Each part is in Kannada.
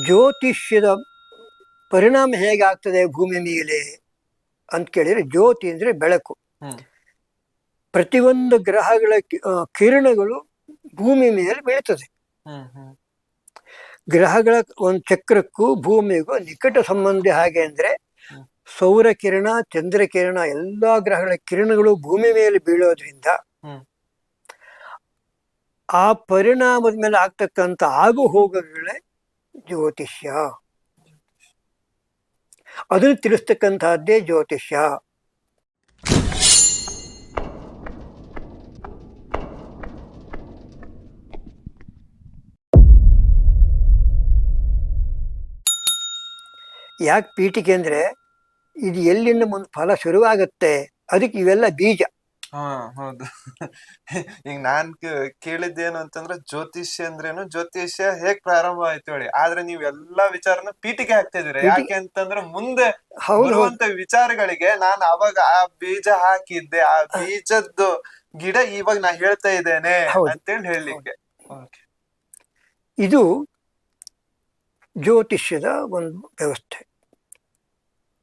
ಜ್ಯೋತಿಷ್ಯದ ಪರಿಣಾಮ ಹೇಗಾಗ್ತದೆ ಭೂಮಿ ಮೇಲೆ ಅಂತ ಕೇಳಿದ್ರೆ ಜ್ಯೋತಿ ಅಂದ್ರೆ ಬೆಳಕು. ಪ್ರತಿಯೊಂದು ಗ್ರಹಗಳ ಕಿರಣಗಳು ಭೂಮಿ ಮೇಲೆ ಬೀಳ್ತದೆ. ಗ್ರಹಗಳ ಒಂದು ಚಕ್ರಕ್ಕೂ ಭೂಮಿಗೂ ನಿಕಟ ಸಂಬಂಧ ಹಾಗೆ ಅಂದ್ರೆ ಸೌರ ಕಿರಣ ಚಂದ್ರ ಕಿರಣ ಎಲ್ಲಾ ಗ್ರಹಗಳ ಕಿರಣಗಳು ಭೂಮಿ ಮೇಲೆ ಬೀಳೋದ್ರಿಂದ ಆ ಪರಿಣಾಮದ ಮೇಲೆ ಆಗ್ತಕ್ಕಂಥ ಆಗು ಹೋಗುಗಳೇ ಜ್ಯೋತಿಷ್ಯ. ಅದನ್ನು ತಿಳಿಸ್ತಕ್ಕಂತಹದ್ದೇ ಜ್ಯೋತಿಷ್ಯ. ಯಾಕೆ ಪೀಠಿಕೆ ಅಂದರೆ, ಇದು ಎಲ್ಲಿಂದ ಮುಂದೆ ಫಲ ಶುರುವಾಗುತ್ತೆ? ಅದಕ್ಕೆ ಇವೆಲ್ಲ ಬೀಜ. ಹಾ ಹೌದು. ಈಗ ನಾನ್ ಕೇ- ಕೇಳಿದ್ದೇನು ಅಂತಂದ್ರೆ ಜ್ಯೋತಿಷ್ಯ ಅಂದ್ರೇನು ಜ್ಯೋತಿಷ್ಯ ಹೇಗ್ ಪ್ರಾರಂಭ ಆಯ್ತು ಹೇಳಿ. ಆದ್ರೆ ನೀವ್ ಎಲ್ಲಾ ವಿಚಾರನ ಪೀಠಿಗೆ ಹಾಕ್ತಾ ಇದೀರ ಯಾಕೆ ಅಂತಂದ್ರೆ ಮುಂದೆ ಹೌದು ಹೌದು. ಬರುವಂತ ವಿಚಾರಗಳಿಗೆ ನಾನ್ ಅವಾಗ ಆ ಬೀಜ ಹಾಕಿದ್ದೆ ಆ ಬೀಜದ್ದು ಗಿಡ ಇವಾಗ ನಾ ಹೇಳ್ತಾ ಇದ್ದೇನೆ ಹೌದು. ಅಂತೇಳಿ ಹೇಳಲಿಕ್ಕೆ. ಇದು ಜ್ಯೋತಿಷ್ಯದ ಒಂದು ವ್ಯವಸ್ಥೆ.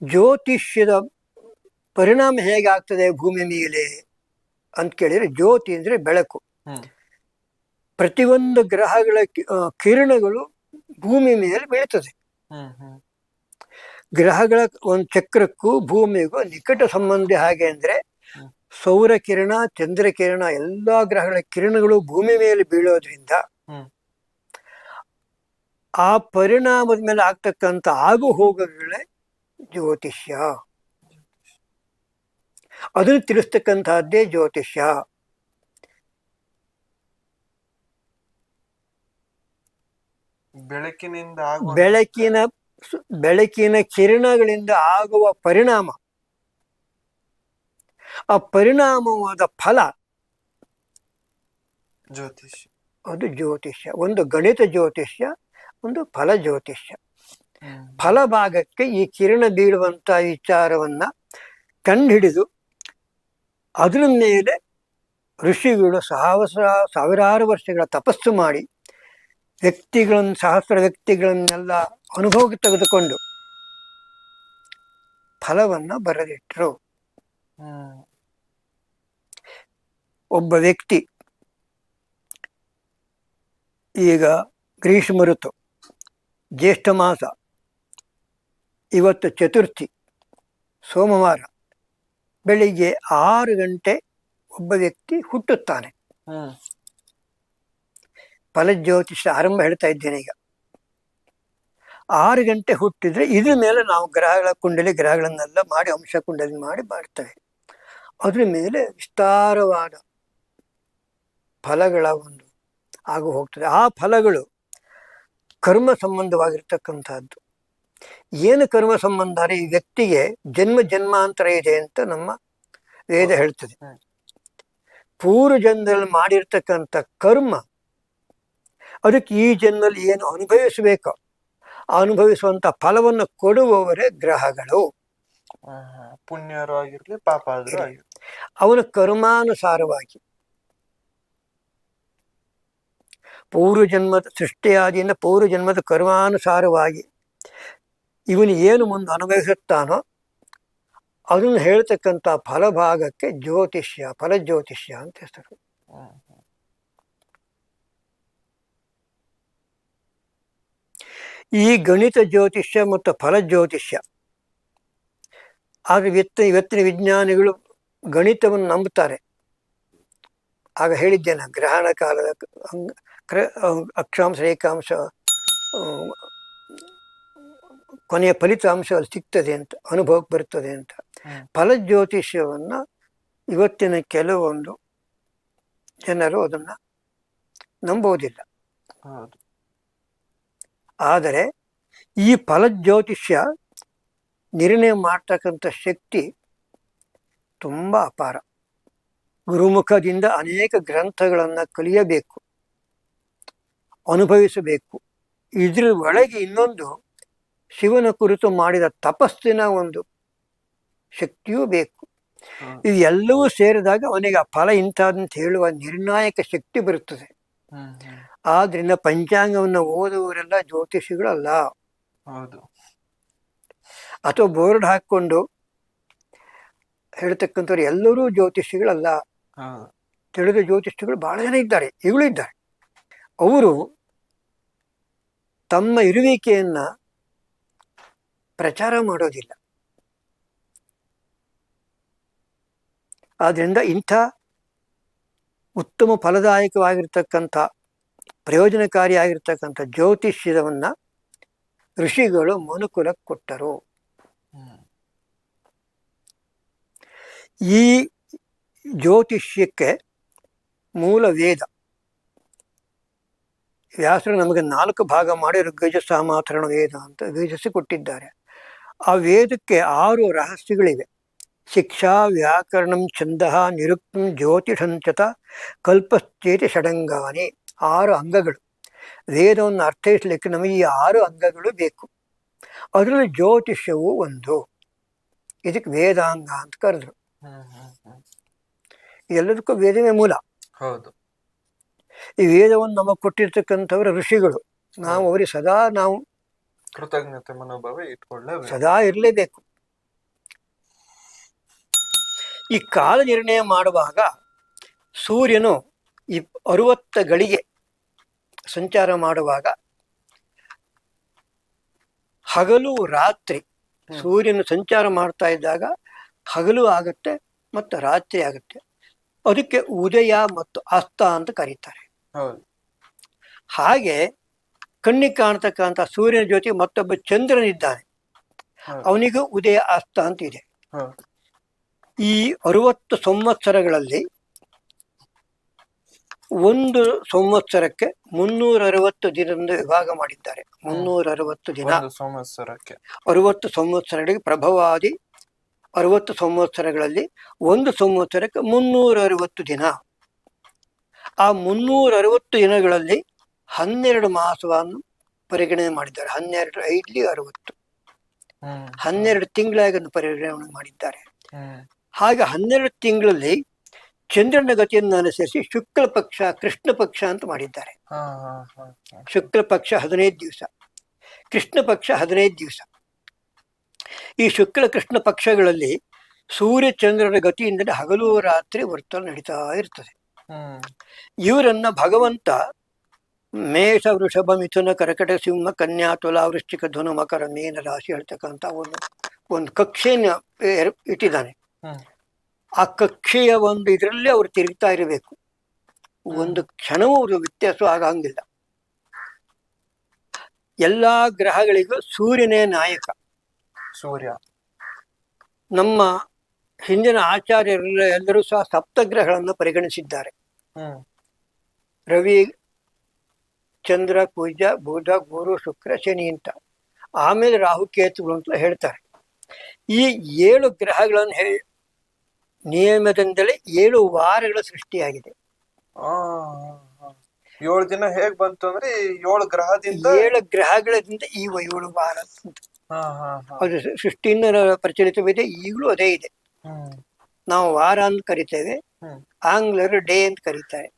ಜ್ಯೋತಿಷ್ಯದ ಪರಿಣಾಮ ಹೇಗಾಗ್ತದೆ ಭೂಮಿ ಮೇಲೆ? ಅಂತ ಕೇಳಿದ್ರೆ ಜ್ಯೋತಿ ಅಂದ್ರೆ ಬೆಳಕು. ಪ್ರತಿಯೊಂದು ಗ್ರಹಗಳ ಕಿರಣಗಳು ಭೂಮಿ ಮೇಲೆ ಬೀಳ್ತದೆ. ಗ್ರಹಗಳ ಒಂದು ಚಕ್ರಕ್ಕೂ ಭೂಮಿಗೂ ನಿಕಟ ಸಂಬಂಧ ಹಾಗೆ ಅಂದ್ರೆ ಸೌರ ಕಿರಣ ಚಂದ್ರ ಕಿರಣ ಎಲ್ಲಾ ಗ್ರಹಗಳ ಕಿರಣಗಳು ಭೂಮಿ ಮೇಲೆ ಬೀಳೋದ್ರಿಂದ ಆ ಪರಿಣಾಮದ ಮೇಲೆ ಆಗ್ತಕ್ಕಂಥ ಆಗು ಹೋಗಗಳೇ ಜ್ಯೋತಿಷ್ಯ. ಅದನ್ನು ತಿಳಿಸ್ತಕ್ಕಂತಹದ್ದೇ ಜ್ಯೋತಿಷ್ಯ. ಬೆಳಕಿನಿಂದ ಬೆಳಕಿನ ಬೆಳಕಿನ ಕಿರಣಗಳಿಂದ ಆಗುವ ಪರಿಣಾಮ. ಆ ಪರಿಣಾಮವಾದ ಫಲ ಜ್ಯೋತಿಷ್ಯ. ಅದು ಜ್ಯೋತಿಷ್ಯ. ಒಂದು ಗಣಿತ ಜ್ಯೋತಿಷ್ಯ ಒಂದು ಫಲ ಜ್ಯೋತಿಷ್ಯ. ಫಲಭಾಗಕ್ಕೆ ಈ ಕಿರಣ ಬೀಳುವಂತ ವಿಚಾರವನ್ನ ಕಂಡುಹಿಡಿದು ಅದರ ಮೇಲೆ ಋಷಿಗಳು ಸಹಸ್ರ ಸಾವಿರಾರು ವರ್ಷಗಳ ತಪಸ್ಸು ಮಾಡಿ ವ್ಯಕ್ತಿಗಳನ್ನು, ಸಹಸ್ರ ವ್ಯಕ್ತಿಗಳನ್ನೆಲ್ಲ ಅನುಭವಕ್ಕೆ ತೆಗೆದುಕೊಂಡು ಫಲವನ್ನು ಬರೆದಿಟ್ಟರು ಒಬ್ಬ ವ್ಯಕ್ತಿ ಈಗ ಗ್ರೀಷ್ಮ ಋತು, ಜ್ಯೇಷ್ಠ ಮಾಸ, ಇವತ್ತು ಚತುರ್ಥಿ, ಸೋಮವಾರ. ಬೆಳಿಗ್ಗೆ ಆರು ಗಂಟೆ ಒಬ್ಬ ವ್ಯಕ್ತಿ ಹುಟ್ಟುತ್ತಾನೆ. ಫಲಜ್ಯೋತಿಷ ಆರಂಭ ಹೇಳ್ತಾ ಇದ್ದೇನೆ ಈಗ. ಆರು ಗಂಟೆ ಹುಟ್ಟಿದ್ರೆ ಇದ್ರ ಮೇಲೆ ನಾವು ಗ್ರಹಗಳ ಕುಂಡಲಿ ಗ್ರಹಗಳನ್ನೆಲ್ಲ ಮಾಡಿ ಅಂಶ ಕುಂಡಲಿ ಮಾಡಿ ಮಾಡ್ತೇವೆ. ಅದ್ರ ಮೇಲೆ ವಿಸ್ತಾರವಾದ ಫಲಗಳ ಒಂದು ಆಗು ಹೋಗ್ತದೆ. ಆ ಫಲಗಳು ಕರ್ಮ ಸಂಬಂಧವಾಗಿರ್ತಕ್ಕಂಥದ್ದು. ಏನು ಕರ್ಮ ಸಂಬಂಧ? ಈ ವ್ಯಕ್ತಿಗೆ ಜನ್ಮ ಜನ್ಮಾಂತರ ಇದೆ ಅಂತ ನಮ್ಮ ವೇದ ಹೇಳ್ತದೆ. ಪೂರ್ವ ಜನ್ಮದಲ್ಲಿ ಮಾಡಿರ್ತಕ್ಕಂಥ ಕರ್ಮ ಅದಕ್ಕೆ ಈ ಜನ್ಮದಲ್ಲಿ ಏನು ಅನುಭವಿಸಬೇಕು? ಅನುಭವಿಸುವಂತ ಫಲವನ್ನು ಕೊಡುವವರೇ ಗ್ರಹಗಳು. ಪುಣ್ಯರಾಗಿರ್ಲಿ ಹಾ. ಪುಣ್ಯರು ಆಗಿರ್ಲಿ ಪಾಪ ಅವನ ಕರ್ಮಾನುಸಾರವಾಗಿ. ಪೂರ್ವ ಜನ್ಮದ ಸೃಷ್ಟಿಯಾದಿಯಿಂದ ಪೂರ್ವ ಜನ್ಮದ ಕರ್ಮಾನುಸಾರವಾಗಿ ಇವನು ಏನು ಮುಂದೆ ಅನುಭವಿಸುತ್ತಾನೋ ಅದನ್ನು ಹೇಳ್ತಕ್ಕಂಥ ಫಲಭಾಗಕ್ಕೆ ಜ್ಯೋತಿಷ್ಯ, ಫಲಜ್ಯೋತಿಷ್ಯ ಅಂತ ಹೆಸರು. ಈ ಗಣಿತ ಜ್ಯೋತಿಷ್ಯ ಮತ್ತು ಫಲ ಜ್ಯೋತಿಷ್ಯ ಆದರೆ ಇವತ್ತು ಇವತ್ತಿನ ವಿಜ್ಞಾನಿಗಳು ಗಣಿತವನ್ನು ನಂಬುತ್ತಾರೆ. ಆಗ ಹೇಳಿದ್ದೇನೆ, ಗ್ರಹಣ ಕಾಲದ ಅಕ್ಷಾಂಶ, ರೇಖಾಂಶ ಕೊನೆಯ ಫಲಿತಾಂಶ ಅಲ್ಲಿ ಸಿಗ್ತದೆ ಅಂತ ಅನುಭವಕ್ಕೆ ಬರ್ತದೆ ಅಂತ. ಫಲ ಜ್ಯೋತಿಷ್ಯವನ್ನ ಇವತ್ತಿನ ಕೆಲವೊಂದು ಜನರು ಅದನ್ನ ನಂಬೋದಿಲ್ಲ ಆದರೆ ಈ ಫಲ ಜ್ಯೋತಿಷ್ಯ ನಿರ್ಣಯ ಮಾಡ್ತಕ್ಕಂಥ ಶಕ್ತಿ ತುಂಬ ಅಪಾರ. ಗುರುಮುಖದಿಂದ ಅನೇಕ ಗ್ರಂಥಗಳನ್ನು ಕಲಿಯಬೇಕು ಅನುಭವಿಸಬೇಕು. ಇದ್ರ ಒಳಗೆ ಇನ್ನೊಂದು ಶಿವನ ಕುರಿತು ಮಾಡಿದ ತಪಸ್ಸಿನ ಒಂದು ಶಕ್ತಿಯೂ ಬೇಕು. ಇದೆಲ್ಲವೂ ಇವೆಲ್ಲವೂ ಸೇರಿದಾಗ ಅವನಿಗೆ ಆ ಫಲ ಇಂಥದಂತ ಹೇಳುವ ನಿರ್ಣಾಯಕ ಶಕ್ತಿ ಬರುತ್ತದೆ. ಆದ್ರಿಂದ ಪಂಚಾಂಗವನ್ನು ಓದುವವರೆಲ್ಲ ಜ್ಯೋತಿಷಿಗಳಲ್ಲ. ಹೌದು. ಅಥವಾ ಬೋರ್ಡ್ ಹಾಕ್ಕೊಂಡು ಹೇಳ್ತಕ್ಕಂಥವ್ರು ಎಲ್ಲರೂ ಜ್ಯೋತಿಷಿಗಳಲ್ಲ. ತಿಳಿದ ಜ್ಯೋತಿಷಿಗಳು ಬಹಳ ಜನ ಇದ್ದಾರೆ. ಇವಳು ಇದ್ದಾರೆ. ಅವರು ತಮ್ಮ ಇರುವಿಕೆಯನ್ನ ಪ್ರಚಾರ ಮಾಡೋದಿಲ್ಲ. ಆದ್ರಿಂದ ಇಂಥ ಉತ್ತಮ ಫಲದಾಯಕವಾಗಿರ್ತಕ್ಕಂಥ ಪ್ರಯೋಜನಕಾರಿಯಾಗಿರ್ತಕ್ಕಂಥ ಜ್ಯೋತಿಷ್ಯವನ್ನು ಋಷಿಗಳು ಮನುಕುಲಕ್ಕೆ ಕೊಟ್ಟರು. ಈ ಜ್ಯೋತಿಷ್ಯಕ್ಕೆ ಮೂಲ ವೇದ. ವ್ಯಾಸರು ನಮಗೆ ನಾಲ್ಕು ಭಾಗ ಮಾಡಿ ಋಗ್ಗಜ ಸಾಮಾಥರಣ ವೇದ ಅಂತ ವೇದಿಸಿ ಕೊಟ್ಟಿದ್ದಾರೆ. ಆ ವೇದಕ್ಕೆ ಆರು ರಹಸ್ಯಗಳಿವೆ. ಶಿಕ್ಷಾ ವ್ಯಾಕರಣಂ ಛಂದ ನಿರುಕ್ತಂ ಜ್ಯೋತಿಷಂಚತ ಕಲ್ಪಸ್ಥೇತಿ ಷಡಂಗಾನಿ ಆರು ಅಂಗಗಳು. ವೇದವನ್ನು ಅರ್ಥೈಸಲಿಕ್ಕೆ ನಮಗೆ ಈ ಆರು ಅಂಗಗಳು ಬೇಕು. ಅದರಲ್ಲಿ ಜ್ಯೋತಿಷ್ಯವು ಒಂದು. ಇದಕ್ಕೆ ವೇದಾಂಗ ಅಂತ ಕರೆದ್ರು. ಎಲ್ಲದಕ್ಕೂ ವೇದವೇ ಮೂಲ. ಹೌದು. ಈ ವೇದವನ್ನು ನಮಗೆ ಕೊಟ್ಟಿರ್ತಕ್ಕಂಥವ್ರ ಋಷಿಗಳು. ನಾವು ಅವರಿಗೆ ಸದಾ ನಾವು ಕೃತಜ್ಞತೆ ಮನೋಭಾವ ಇಟ್ಕೊಳ್ಳೇಬೇಕು ಸದಾ ಇರಲೇಬೇಕು. ಈ ಕಾಲ ನಿರ್ಣಯ ಮಾಡುವಾಗ ಸೂರ್ಯನು ಈ ಅರುವತ್ತ ಗಳಿಗೆ ಸಂಚಾರ ಮಾಡುವಾಗ ಹಗಲು ರಾತ್ರಿ ಸೂರ್ಯನು ಸಂಚಾರ ಮಾಡ್ತಾ ಇದ್ದಾಗ ಹಗಲು ಆಗುತ್ತೆ ಮತ್ತು ರಾತ್ರಿ ಆಗುತ್ತೆ. ಅದಕ್ಕೆ ಉದಯ ಮತ್ತು ಅಸ್ತ ಅಂತ ಕರೀತಾರೆ. ಹಾಗೆ ಕಣ್ಣಿಗೆ ಕಾಣ್ತಕ್ಕಂಥ ಸೂರ್ಯನ ಜ್ಯೋತಿ ಮತ್ತೊಬ್ಬ ಚಂದ್ರನಿದ್ದಾನೆ. ಅವನಿಗೂ ಉದಯ ಅಸ್ತ ಅಂತ ಇದೆ. ಈ ಅರುವತ್ತು ಸಂವತ್ಸರಗಳಲ್ಲಿ ಒಂದು ಸಂವತ್ಸರಕ್ಕೆ ಮುನ್ನೂರ ಅರವತ್ತು ದಿನದಿಂದ ವಿಭಾಗ ಮಾಡಿದ್ದಾರೆ. ಮುನ್ನೂರ ಅರವತ್ತು ದಿನ. ಸಂವತ್ಸರಕ್ಕೆ. ಅರವತ್ತು ಸಂವತ್ಸರಗಳಿಗೆ ಪ್ರಭಾವಾದಿ. ಅರವತ್ತು ಸಂವತ್ಸರಗಳಲ್ಲಿ ಒಂದು ಸಂವತ್ಸರಕ್ಕೆ ಮುನ್ನೂರ ಅರವತ್ತು ದಿನ. ಆ ಮುನ್ನೂರ ಅರವತ್ತು ದಿನಗಳಲ್ಲಿ ಹನ್ನೆರಡು ಮಾಸವನ್ನು ಪರಿಗಣನೆ ಮಾಡಿದ್ದಾರೆ. ಹನ್ನೆರಡು ಐದ್ಲಿ ಅರವತ್ತು. ಹನ್ನೆರಡು ತಿಂಗಳಾಗಿ ಅದನ್ನು ಪರಿಗಣನೆ ಮಾಡಿದ್ದಾರೆ. ಹಾಗೆ ಹನ್ನೆರಡು ತಿಂಗಳಲ್ಲಿ ಚಂದ್ರನ ಗತಿಯನ್ನು ಅನುಸರಿಸಿ ಶುಕ್ಲ ಪಕ್ಷ ಕೃಷ್ಣ ಪಕ್ಷ ಅಂತ ಮಾಡಿದ್ದಾರೆ. ಶುಕ್ಲ ಪಕ್ಷ ಹದಿನೈದು ದಿವಸ. ಕೃಷ್ಣ ಪಕ್ಷ ಹದಿನೈದು ದಿವಸ. ಈ ಶುಕ್ಲ ಕೃಷ್ಣ ಪಕ್ಷಗಳಲ್ಲಿ ಸೂರ್ಯ ಚಂದ್ರನ ಗತಿಯಿಂದಲೇ ಹಗಲು ರಾತ್ರಿ ವರ್ತನೆ ನಡೀತಾ ಇರ್ತದೆ. ಇವರನ್ನ ಭಗವಂತ ಮೇಷ ವೃಷಭ ಮಿಥುನ ಕರಕಟ ಸಿಂಹ ಕನ್ಯಾ ತುಲಾ ವೃಶ್ಚಿಕ ಧನು ಮಕರ ಮೀನ ರಾಶಿ ಹೇಳ್ತಕ್ಕಂಥ ಒಂದು ಒಂದು ಕಕ್ಷೆಯನ್ನ ಇಟ್ಟಿದ್ದಾನೆ. ಆ ಕಕ್ಷೆಯ ಒಂದು ಇದರಲ್ಲಿ ಅವರು ತಿರುಗ್ತಾ ಇರಬೇಕು. ಒಂದು ಕ್ಷಣವೂ ಅವರು ವ್ಯತ್ಯಾಸ ಆಗಂಗಿಲ್ಲ. ಎಲ್ಲಾ ಗ್ರಹಗಳಿಗೂ ಸೂರ್ಯನೇ ನಾಯಕ. ಸೂರ್ಯ. ನಮ್ಮ ಹಿಂದಿನ ಆಚಾರ್ಯರೆಲ್ಲ ಎಲ್ಲರೂ ಸಹ ಸಪ್ತಗ್ರಹಗಳನ್ನು ಪರಿಗಣಿಸಿದ್ದಾರೆ. ರವಿ ಚಂದ್ರ ಕುಜ ಬುಧ ಗುರು ಶುಕ್ರ ಶನಿ ಅಂತ. ಆಮೇಲೆ ರಾಹುಕೇತುಗಳು ಅಂತ ಹೇಳ್ತಾರೆ. ಈ ಏಳು ಗ್ರಹಗಳನ್ನು ಹೇಳಿ ನಿಯಮದಿಂದಲೇ ಏಳು ವಾರಗಳ ಸೃಷ್ಟಿಯಾಗಿದೆ. ಏಳು ದಿನ ಹೇಗ್ ಬಂತು ಅಂದ್ರೆ ಏಳು ಗ್ರಹದಿಂದ ಏಳು ಗ್ರಹಗಳಿಂದ ಈ ಏಳು ವಾರ ಅದು ಸೃಷ್ಟಿಯಿಂದ ಪ್ರಚಲಿತವಿದೆ ಈಗಲೂ ಅದೇ ಇದೆ. ನಾವು ವಾರ ಅಂತ ಕರಿತೇವೆ ಆಂಗ್ಲರು ಡೇ ಅಂತ ಕರೀತಾರೆ.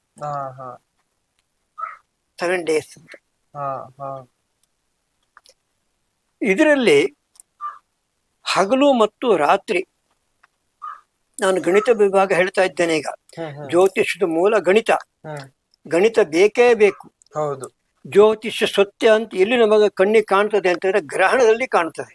ಸೆವೆನ್ ಡೇಸ್ ಇದರಲ್ಲಿ ಹಗಲು ಮತ್ತು ರಾತ್ರಿ ನಾನು ಗಣಿತ ವಿಭಾಗ ಹೇಳ್ತಾ ಇದ್ದೇನೆ ಈಗ. ಜ್ಯೋತಿಷದ ಮೂಲ ಗಣಿತ. ಗಣಿತ ಬೇಕೇ ಬೇಕು. ಹೌದು. ಜ್ಯೋತಿಷ್ಯ ಸತ್ಯ ಅಂತ ಎಲ್ಲಿ ನಮಗೆ ಕಣ್ಣಿಗೆ ಕಾಣ್ತದೆ ಅಂತಂದ್ರೆ ಗ್ರಹಣದಲ್ಲಿ ಕಾಣ್ತದೆ.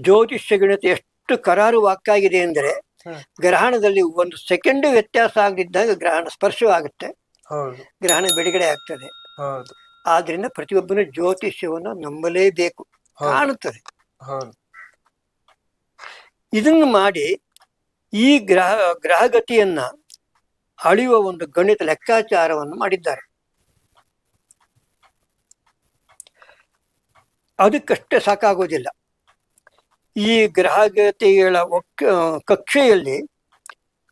ಜ್ಯೋತಿಷ್ಯ ಗಣಿತ ಎಷ್ಟು ಕರಾರು ವಾಕ್ಕಾಗಿದೆ ಅಂದರೆ ಹ್ಮ್. ಗ್ರಹಣದಲ್ಲಿ ಒಂದು ಸೆಕೆಂಡ್ ವ್ಯತ್ಯಾಸ ಆಗದಿದ್ದಾಗ ಗ್ರಹಣ ಸ್ಪರ್ಶವಾಗುತ್ತೆ. ಹೌದು. ಗ್ರಹಣ ಬಿಡುಗಡೆ ಆಗ್ತದೆ. ಹೌದು. ಆದ್ರಿಂದ ಪ್ರತಿಯೊಬ್ಬನ ಜ್ಯೋತಿಷ್ಯವನ್ನು ನಂಬಲೇಬೇಕು. ಕಾಣುತ್ತದೆ. ಹೌದು. ಇದನ್ನು ಮಾಡಿ ಈ ಗ್ರಹ ಗ್ರಹಗತಿಯನ್ನ ಅಳೆಯುವ ಒಂದು ಗಣಿತ ಲೆಕ್ಕಾಚಾರವನ್ನು ಮಾಡಿದ್ದಾರೆ. ಅದಕ್ಕಷ್ಟೇ ಸಾಕಾಗೋದಿಲ್ಲ. ಈ ಗ್ರಹಗತಿಗಳ ಕಕ್ಷೆಯಲ್ಲಿ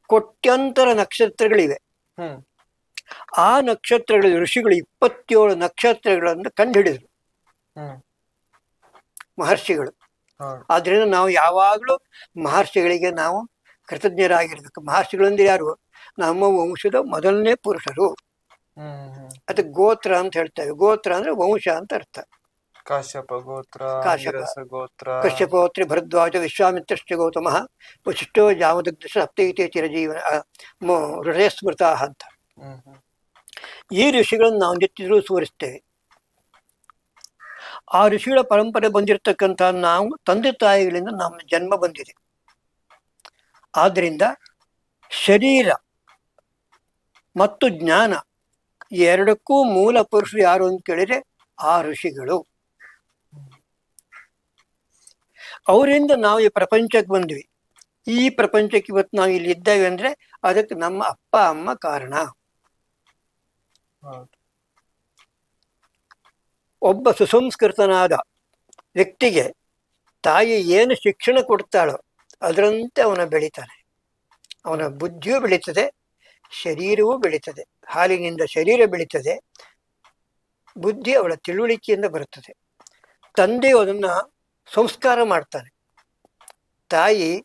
ಕೋಟ್ಯಂತರ ನಕ್ಷತ್ರಗಳಿವೆ. ಹ್ಮ್. ಆ ನಕ್ಷತ್ರಗಳ ಋಷಿಗಳು ಇಪ್ಪತ್ತೇಳು ನಕ್ಷತ್ರಗಳನ್ನು ಕಂಡುಹಿಡಿದರು. ಮಹರ್ಷಿಗಳು. ಆದ್ರಿಂದ ನಾವು ಯಾವಾಗಲೂ ಮಹರ್ಷಿಗಳಿಗೆ ನಾವು ಕೃತಜ್ಞರಾಗಿರ್ಬೇಕು. ಮಹರ್ಷಿಗಳಂದ್ರೆ ಯಾರು? ನಮ್ಮ ವಂಶದ ಮೊದಲನೇ ಪುರುಷರು. ಹ್ಮ್ ಹ್ಮ್. ಗೋತ್ರ ಅಂತ ಹೇಳ್ತೇವೆ. ಗೋತ್ರ ಅಂದ್ರೆ ವಂಶ ಅಂತ ಅರ್ಥ. ಕಾಶ್ಯಪ ಗೋತ್ರ ಕಾಶ್ಯಪ. ಗೋತ್ರ. ಕಶ್ಯಪೋತ್ರಿ ಭರದ್ವಾಜ ವಿಶ್ವಾಮಿತ್ರಶ್ಚ ಗೌತಮ ವಶಿಷ್ಠೋ ಜಾಮದಗ್ಧ ಸಪ್ತೈತೆ ಚಿರಜೀವನ ಹೃದಯ ಸ್ಮೃತ ಅಂತ. ಈ ಋಷಿಗಳನ್ನು ನಾವು ನೆತ್ತಿದ್ರೂ ಸೋರಿಸ್ತೇವೆ ಆ ಋಷಿಗಳ ಪರಂಪರೆ ಬಂದಿರತಕ್ಕಂತಹ ನಾವು ತಂದೆ ತಾಯಿಗಳಿಂದ ನಮ್ಮ ಜನ್ಮ ಬಂದಿದೆ. ಆದ್ದರಿಂದ ಶರೀರ ಮತ್ತು ಜ್ಞಾನ ಎರಡಕ್ಕೂ ಮೂಲ ಪುರುಷರು ಯಾರು ಅಂತ ಕೇಳಿದರೆ ಆ ಋಷಿಗಳು. ಅವರಿಂದ ನಾವು ಈ ಪ್ರಪಂಚಕ್ಕೆ ಬಂದ್ವಿ. ಈ ಪ್ರಪಂಚಕ್ಕೆ ಇವತ್ತು ನಾವು ಇಲ್ಲಿ ಇದ್ದೇವೆ ಅಂದ್ರೆ ಅದಕ್ಕೆ ನಮ್ಮ ಅಪ್ಪ, ಅಮ್ಮ ಕಾರಣ. ಒಬ್ಬ ಸುಸಂಸ್ಕೃತನಾದ ವ್ಯಕ್ತಿಗೆ ತಾಯಿ ಏನು ಶಿಕ್ಷಣ ಕೊಡ್ತಾಳೋ ಅದರಂತೆ ಅವನ ಬೆಳೀತಾನೆ. ಅವನ ಬುದ್ಧಿಯೂ ಬೆಳೀತದೆ ಶರೀರವೂ ಬೆಳೀತದೆ. ಹಾಲಿನಿಂದ ಶರೀರ ಬೆಳೀತದೆ. ಬುದ್ಧಿ ಅವಳ ತಿಳುವಳಿಕೆಯಿಂದ ಬರುತ್ತದೆ. ತಂದೆಯು ಅದನ್ನ ಸಂಸ್ಕಾರ ಮಾಡ್ತಾನೆ. ತಾಯಿ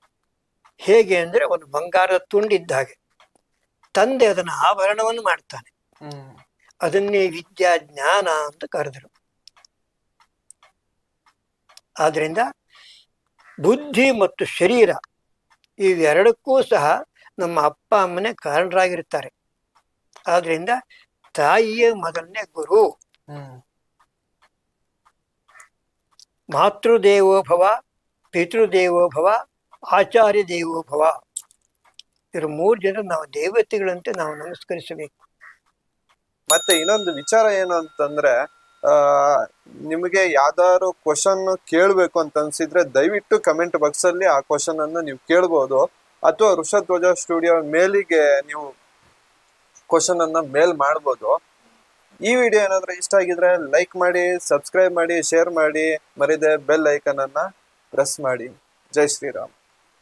ಹೇಗೆ ಅಂದರೆ ಒಂದು ಬಂಗಾರದ ತುಂಡಿದ್ದ ಹಾಗೆ. ತಂದೆ ಅದನ್ನು ಆಭರಣವನ್ನು ಮಾಡ್ತಾನೆ. ಅದನ್ನೇ ವಿದ್ಯಾ ಜ್ಞಾನ ಅಂತ ಕರೆದರು. ಆದ್ರಿಂದ ಬುದ್ಧಿ ಮತ್ತು ಶರೀರ ಇವೆರಡಕ್ಕೂ ಸಹ ನಮ್ಮ ಅಪ್ಪ ಅಮ್ಮನೇ ಕಾರಣರಾಗಿರ್ತಾರೆ ಆದ್ರಿಂದ ತಾಯಿಯೇ ಮೊದಲನೇ ಗುರು. ಹ್ಮ್. ಮಾತೃದೇವೋಭವ ಪಿತೃದೇವೋಭವ ಆಚಾರ್ಯ ದೇವೋಭವ ಇವರು ಮೂರು ಜನ ನಾವು ದೇವತೆಗಳಂತೆ ನಾವು ನಮಸ್ಕರಿಸಬೇಕು. ಮತ್ತೆ ಇನ್ನೊಂದು ವಿಚಾರ ಏನು ಅಂತಂದ್ರೆ, ಆ, ನಿಮಗೆ ಯಾವ್ದಾದ್ರು ಕ್ವಶನ್ ಕೇಳ್ಬೇಕು ಅಂತ ಅನ್ಸಿದ್ರೆ ದಯವಿಟ್ಟು ಕಮೆಂಟ್ ಬಾಕ್ಸ್ ಅಲ್ಲಿ ಆ ಕ್ವಶನ್ ಅನ್ನು ನೀವು ಕೇಳ್ಬೋದು. ಅಥವಾ ಋಷಧ್ವಜ ಸ್ಟುಡಿಯೋ ಮೇಲಿಗೆ ನೀವು ಕ್ವಶನ್ ಅನ್ನ ಮೇಲ್ ಮಾಡ್ಬೋದು. ಈ ವಿಡಿಯೋ ಏನಾದ್ರೂ ಇಷ್ಟ ಆಗಿದ್ರೆ ಲೈಕ್ ಮಾಡಿ ಸಬ್ಸ್ಕ್ರೈಬ್ ಮಾಡಿ ಶೇರ್ ಮಾಡಿ, ಮರಿದೆ ಬೆಲ್ ಐಕನ್ ಅನ್ನ ಪ್ರೆಸ್ ಮಾಡಿ. ಜೈ ಶ್ರೀರಾಮ್.